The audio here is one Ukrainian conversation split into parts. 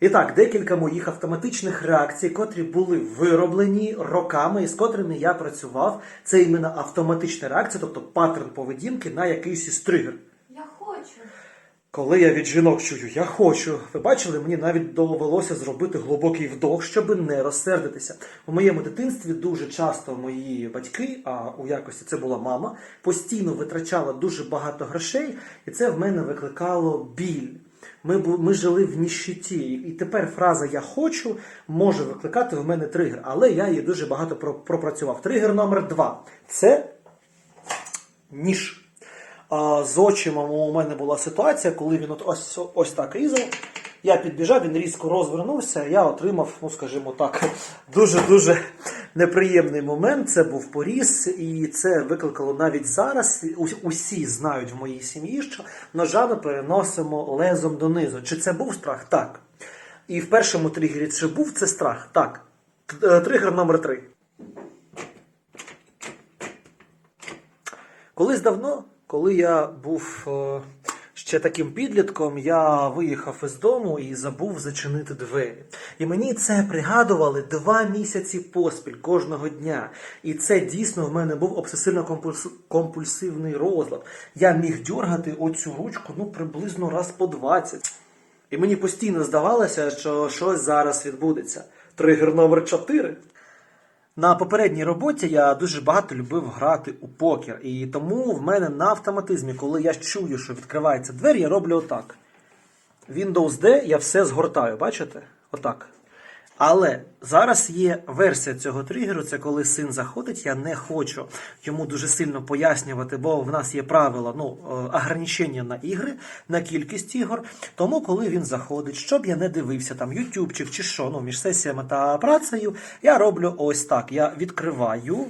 І так, декілька моїх автоматичних реакцій, котрі були вироблені роками і з котрими я працював. Це іменно автоматична реакція, тобто паттерн поведінки на якийсь із тригер. Я хочу. Коли я від жінок чую, я хочу. Ви бачили, мені навіть довелося зробити глибокий вдох, щоб не розсердитися. У моєму дитинстві дуже часто мої батьки, а у якості це була мама, постійно витрачала дуже багато грошей, і це в мене викликало біль. Ми, ми жили в ніщиті, і тепер фраза Я хочу може викликати в мене тригер, але я її дуже багато пропрацював. Тригер номер два це ніж. З очимом у мене була ситуація, коли він от ось, ось так різав. Я підбіжав, він різко розвернувся, я отримав, ну скажімо так, дуже-дуже неприємний момент. Це був поріз, і це викликало навіть зараз. Усі знають в моїй сім'ї, що ножа ми переносимо лезом донизу. Чи це був страх? Так. І в першому тригері чи був це страх? Так. Е, Тригер номер три. Колись давно, коли я був е, ще таким підлітком, я виїхав із дому і забув зачинити двері. І мені це пригадували два місяці поспіль кожного дня. І це дійсно в мене був обсесивно-компульсивний розлад. Я міг дергати оцю ручку ну приблизно раз по 20. І мені постійно здавалося, що щось зараз відбудеться. Тригер номер 4. На попередній роботі я дуже багато любив грати у покер, і тому в мене на автоматизмі, коли я чую, що відкривається двері, я роблю отак. Windows D я все згортаю, бачите? Отак. Але зараз є версія цього тригеру, це коли син заходить, я не хочу йому дуже сильно пояснювати, бо в нас є правила, ну, е, ограничення на ігри, на кількість ігор. Тому, коли він заходить, щоб я не дивився там ютубчик чи що, ну, між сесіями та працею, я роблю ось так. Я відкриваю.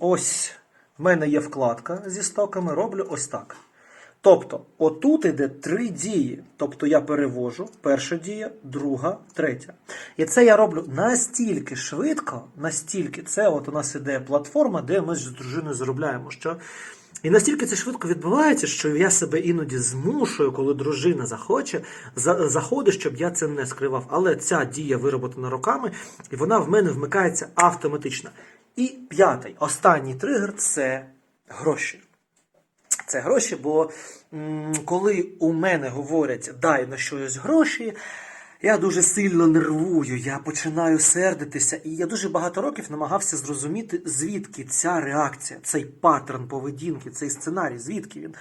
Ось в мене є вкладка зі стоками, роблю ось так. Тобто, отут іде три дії. Тобто я перевожу перша дія, друга, третя. І це я роблю настільки швидко, настільки це от у нас іде платформа, де ми з дружиною заробляємо. Що... І настільки це швидко відбувається, що я себе іноді змушую, коли дружина захоче, за, заходить, щоб я це не скривав. Але ця дія вироблена роками, і вона в мене вмикається автоматично. І п'ятий, останній тригер це гроші. Це гроші, бо м, коли у мене говорять дай на щось гроші, я дуже сильно нервую, я починаю сердитися, і я дуже багато років намагався зрозуміти, звідки ця реакція, цей паттерн поведінки, цей сценарій, звідки він.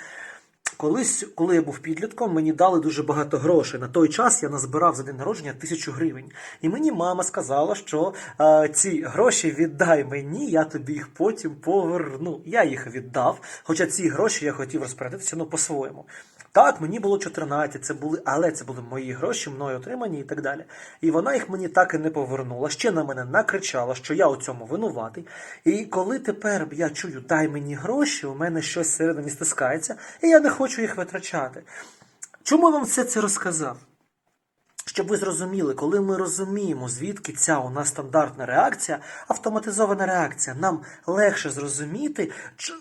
Колись, коли я був підлітком, мені дали дуже багато грошей. На той час я назбирав за день народження тисячу гривень. І мені мама сказала, що е, ці гроші віддай мені, я тобі їх потім поверну. Я їх віддав, хоча ці гроші я хотів розпорядитися ну, по-своєму. Так, мені було 14, це були, але це були мої гроші, мною отримані і так далі. І вона їх мені так і не повернула. Ще на мене накричала, що я у цьому винуватий. І коли тепер я чую, дай мені гроші, у мене щось всередині стискається, і я не хочу їх витрачати. Чому я вам все це розказав? Щоб ви зрозуміли, коли ми розуміємо, звідки ця у нас стандартна реакція, автоматизована реакція, нам легше зрозуміти,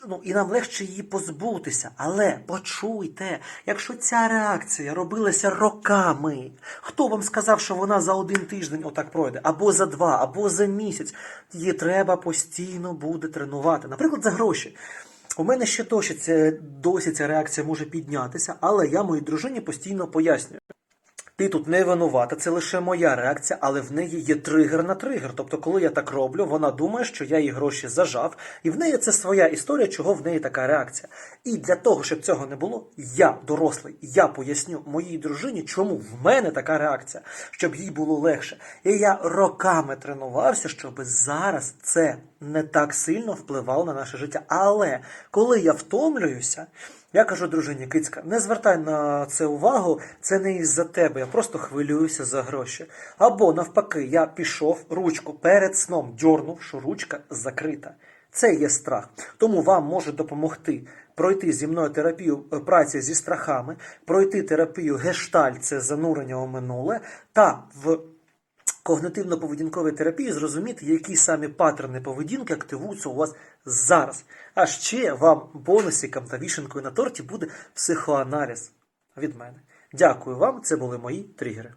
ну, і нам легше її позбутися. Але почуйте, якщо ця реакція робилася роками, хто вам сказав, що вона за один тиждень отак пройде, або за два, або за місяць, її треба постійно буде тренувати. Наприклад, за гроші. У мене ще досі, ця- досі ця реакція може піднятися, але я моїй дружині постійно пояснюю. Ти тут не винувата, це лише моя реакція, але в неї є тригер на тригер. Тобто, коли я так роблю, вона думає, що я їй гроші зажав, і в неї це своя історія, чого в неї така реакція. І для того, щоб цього не було, я, дорослий, я поясню моїй дружині, чому в мене така реакція, щоб їй було легше. І я роками тренувався, щоб зараз це не так сильно впливало на наше життя. Але коли я втомлююся. Я кажу дружині, кицька, не звертай на це увагу, це не із-за тебе, я просто хвилююся за гроші. Або навпаки, я пішов ручку перед сном, дьорнув, що ручка закрита. Це є страх. Тому вам може допомогти пройти зі мною терапію е, праці зі страхами, пройти терапію гештальт, це занурення у минуле, та в когнитивно-поведінковій терапії зрозуміти, які самі паттерни поведінки активуються у вас зараз. А ще вам бонусиком та вішенкою на торті буде психоаналіз від мене. Дякую вам, це були мої тригери.